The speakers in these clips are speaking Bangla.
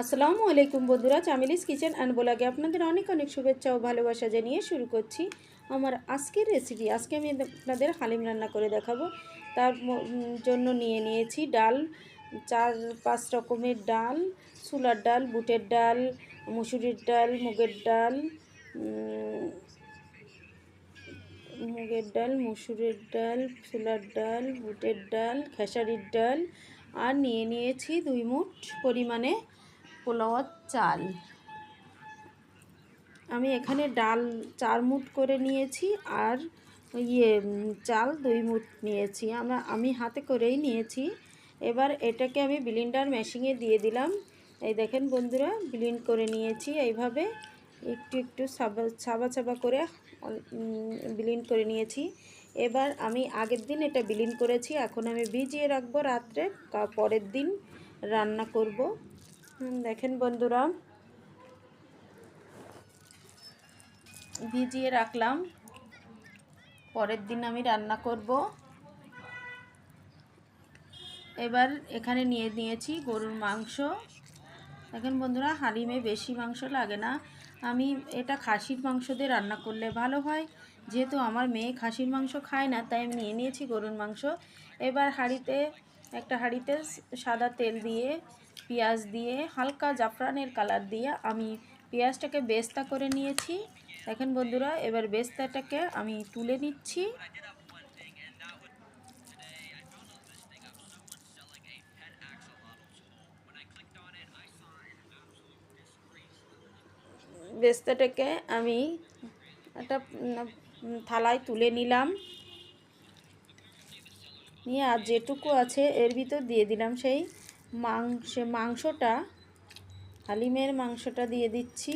আসসালামু আলাইকুম বন্ধুরা, চামিলিস কিচেন অ্যান্ড ব্লগে আপনাদের অনেক অনেক শুভেচ্ছা ও ভালোবাসা জানিয়ে শুরু করছি আমার আজকের রেসিপি আজকে আমি আপনাদের হালিম রান্না করে দেখাবো। তার জন্য নিয়ে নিয়েছি ডাল, চার, পাঁচ রকমের ডাল, ছোলার ডাল, বুটের ডাল, মুসুরির ডাল, মুগের ডাল মুগের ডাল, মুসুরের ডাল, ছোলার ডাল, বুটের ডাল, খেসারির ডাল, আর নিয়ে নিয়েছি দুই মুঠ পরিমাণে পোলাওয়ার চাল। আমি এখানে ডাল চার মুঠ করে নিয়েছি আর ইয়ে চাল দুই মুঠ নিয়েছি। আমরা, আমি হাতে করেই নিয়েছি। এবার এটাকে আমি ব্লিন্ডার মেশিনে দিয়ে দিলাম। এই দেখেন বন্ধুরা, ব্লিন্ড করে নিয়েছি এইভাবে। একটু একটু সাবা ছাবা ছাবা করে ব্লিন্ড করে নিয়েছি। এবার আমি আগের দিন এটা ব্লিন্ড করেছি। এখন আমি ভিজিয়ে রাখব রাত্রে পরের দিন রান্না করব। দেখেন বন্ধুরা। ভিজিয়ে রাখলাম। পরের দিন আমি রান্না করব। এবার এখানে নিয়ে নিয়েছি গরুর মাংস। দেখেন বন্ধুরা, হালিমে বেশি মাংস লাগে না। আমি এটা খাসির মাংস দিয়ে রান্না করলে ভালো হয়। যেহেতু আমার মেয়ে খাসির মাংস খায় না, তাই আমি নিয়ে নিয়েছি গরুর মাংস। এবার হাঁড়িতে, একটা হাঁড়িতে সাদা তেল দিয়ে পেঁয়াজ দিয়ে হালকা জাফরানের কালার দিয়ে আমি পেঁয়াজটাকে বেস্তা করে নিয়েছি। দেখেন বন্ধুরা, এবার বেস্তাটাকে আমি তুলে নিচ্ছি। বেস্তাটাকে আমি একটা থালায় তুলে নিলাম। নিয়ে আর যেটুকু আছে এর ভিতর দিয়ে দিলাম সেই মাংস, মাংসটা, হালিমের মাংসটা দিয়ে দিচ্ছি।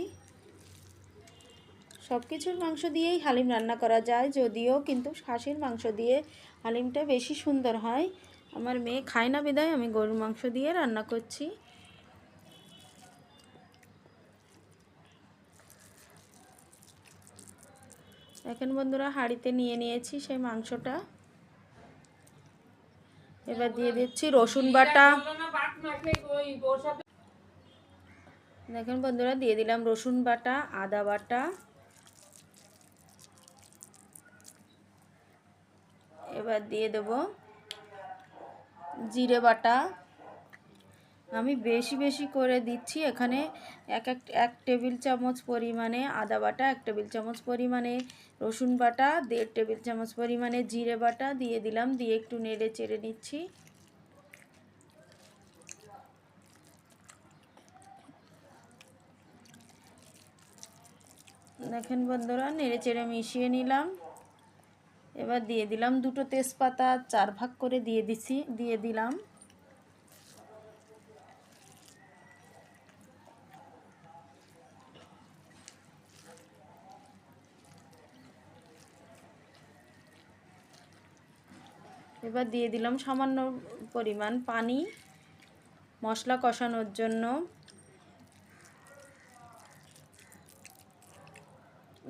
সব কিছুর মাংস দিয়েই হালিম রান্না করা যায়, যদিও কিন্তু খাসির মাংস দিয়ে হালিমটা বেশি সুন্দর হয়। আমার মেয়ে খায় না বিদায়, আমি গরুর মাংস দিয়ে রান্না করছি। এখন বন্ধুরা হাঁড়িতে নিয়ে নিয়েছি সেই মাংসটা। এবার দিয়ে দিচ্ছি রসুন বাটা। দেখেন বন্ধুরা, দিয়ে দিলাম রসুন বাটা, আদা বাটা। এবার দিয়ে দেব জিরে বাটা। আমি বেশি বেশি করে দিচ্ছি। এখানে এক এক এক টেবিল চামচ পরিমাণে আদা বাটা, এক টেবিল চামচ পরিমাণে রসুন বাটা, দেড় টেবিল চামচ পরিমাণে জিরে বাটা দিয়ে দিলাম, দিয়ে একটু নেড়ে চেড়ে নিচ্ছি। দেখেন বন্ধুরা, নেড়ে চেড়ে মিশিয়ে নিলাম। এবার দিয়ে দিলাম দুটো তেজপাতা, চার ভাগ করে দিয়ে দিছি, দিয়ে দিলাম। এবার দিয়ে দিলাম সামান্য পরিমাণ পানি, মশলা কষানোর জন্য।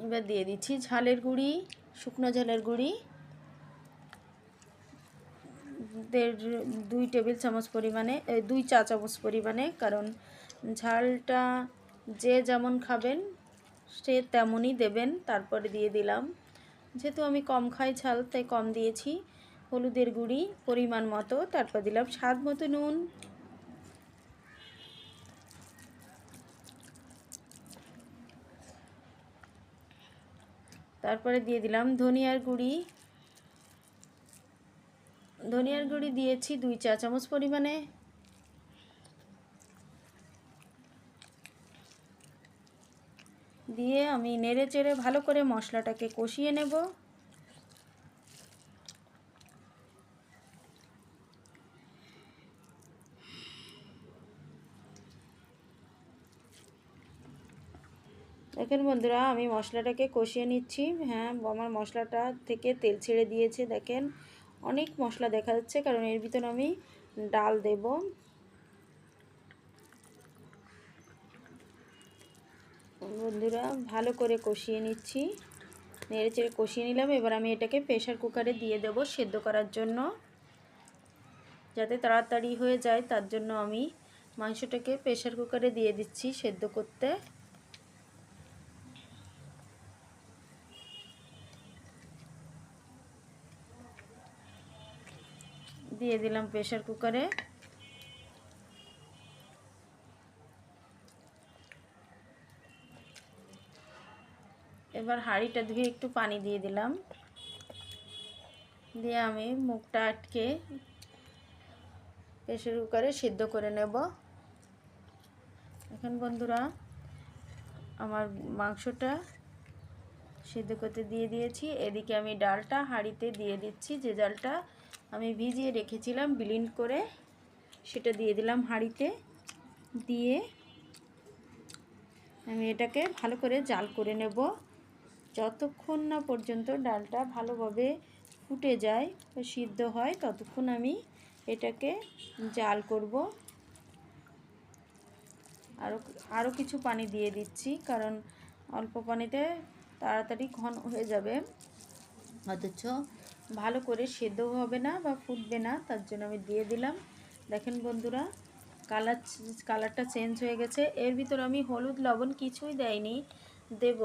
এবার দিয়ে দিচ্ছি ঝালের গুঁড়ি, শুকনো ঝালের গুঁড়ি। দেড়, দুই টেবিল চামচ পরিমাণে দুই চা চামচ পরিমাণে, কারণ ঝালটা যে যেমন খাবেন, সে তেমনই দেবেন। তারপরে দিয়ে দিলাম। যেহেতু আমি কম খাই ঝাল, তাই কম দিয়েছি। হলুদের গুঁড়ি পরিমাণ মতো, তারপর দিলাম স্বাদ মতো নুন। তারপরে দিয়ে দিলাম ধনিয়ার গুঁড়ি। ধনিয়ার গুঁড়ি দিয়েছি দুই চা চামচ পরিমাণে। দিয়ে আমি নেড়ে চেড়ে ভালো করে মশলাটাকে কষিয়ে নেব। দেখেন বন্ধুরা, আমি মশলাটাকে কষিয়ে নিচ্ছি। হ্যাঁ আমার মশলাটা থেকে তেল ছেড়ে দিয়েছে, দেখেন। অনেক মশলা দেখা যাচ্ছে, কারণ এর ভিতর আমি ডাল দেব। বন্ধুরা, ভালো করে কষিয়ে নিচ্ছি। নেড়ে চেড়ে কষিয়ে নিলাম। এবার আমি এটাকে প্রেশার কুকারে দিয়ে দেব সেদ্ধ করার জন্য। যাতে তাড়াতাড়ি হয়ে যায়, তার জন্য আমি মাংসটাকে প্রেশার কুকারে দিয়ে দিচ্ছি সেদ্ধ করতে। দিয়ে দিলাম প্রেশার কুকারে। এবার হাঁড়িটা ধুয়ে একটু পানি দিয়ে দিলাম। দিয়ে আমি মুখটা আটকে প্রেশার কুকারে সিদ্ধ করে নেব। এখন বন্ধুরা, আমার মাংসটা সিদ্ধ করতে দিয়ে দিয়েছি। এদিকে আমি ডালটা হাঁড়িতে দিয়ে দিচ্ছি। যে ডালটা আমি ভিজিয়ে রেখেছিলাম ব্লিন্ড করে সেটা দিয়ে দিলাম হাঁড়িতে। দিয়ে আমি এটাকে ভালো করে জাল করে নেব। যতক্ষণ না পর্যন্ত ডালটা ভালোভাবে ফুটে যায় সিদ্ধ হয়, ততক্ষণ আমি এটাকে জাল করব। আরও আরও কিছু পানি দিয়ে দিচ্ছি, কারণ অল্প পানিতে তাড়াতাড়ি ঘন হয়ে যাবে। অথচ ভালো করে সেদ্ধ হবে না বা ফুটবে না, তার জন্য আমি দিয়ে দিলাম। দেখেন বন্ধুরা, কালার কালারটা চেঞ্জ হয়ে গেছে। এর ভিতর আমি হলুদ লবণ কিছুই দেয়নি, দেব।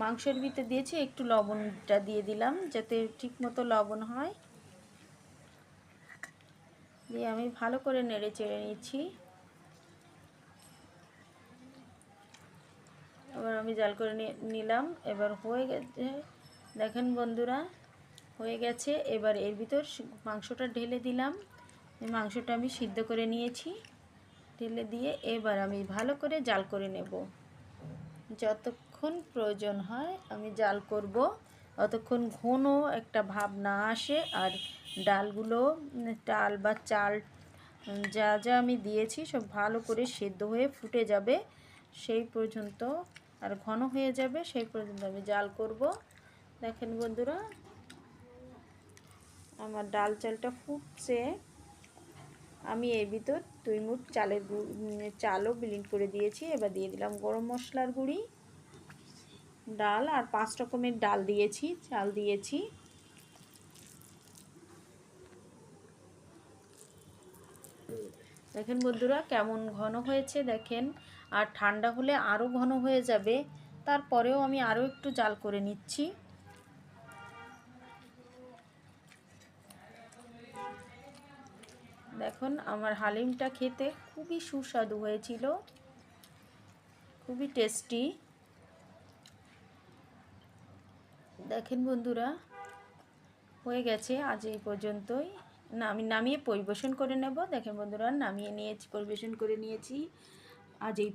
মাংসের ভিতরে দিয়েছি, একটু লবণটা দিয়ে দিলাম, যাতে ঠিক মতো লবণ হয়। দিয়ে আমি ভালো করে নেড়ে চেড়ে নিচ্ছি। এবার আমি জাল করে নিলাম। এবার হয়ে গেছে দেখেন বন্ধুরা, হয়ে গেছে। এবার এর ভিতর মাংসটা ঢেলে দিলাম। মাংসটা আমি সিদ্ধ করে নিয়েছি। ঢেলে দিয়ে এবার আমি ভালো করে জাল করে নেব। যতক্ষণ প্রয়োজন হয় আমি জাল করব। অতক্ষণ ঘন একটা ভাব না আসে আর ডালগুলো, ডাল বা চাল, যা যা আমি দিয়েছি সব ভালো করে সেদ্ধ হয়ে ফুটে যাবে। সেই পর্যন্ত আর ঘন হয়ে যাবে, সেই পর্যন্ত আমি জাল করব। দেখেন বন্ধুরা, আমার ডাল চালটা ফুটছে। আমি এর ভিতর দুই মুঠ চালের চালও বিলিন করে দিয়েছি। এবার দিয়ে দিলাম গরম মশলার গুঁড়ি, ডাল আর পাঁচ রকমের ডাল দিয়েছি, চাল দিয়েছি। দেখেন বন্ধুরা, কেমন ঘন হয়েছে, দেখেন। আর ঠান্ডা হলে আরও ঘন হয়ে যাবে। তারপরেও আমি আরও একটু জাল করে নিচ্ছি। দেখুন, আমার হালিমটা খেতে খুবই সুস্বাদু হয়েছিল। খুবই টেস্টি। দেখেন বন্ধুরা, হয়ে গেছে আজ এই পর্যন্তই। না আমি নামিয়ে পরিবেশন করে নেব। দেখেন বন্ধুরা, নামিয়ে নিয়েছি, পরিবেশন করে নিয়েছি। আজ এই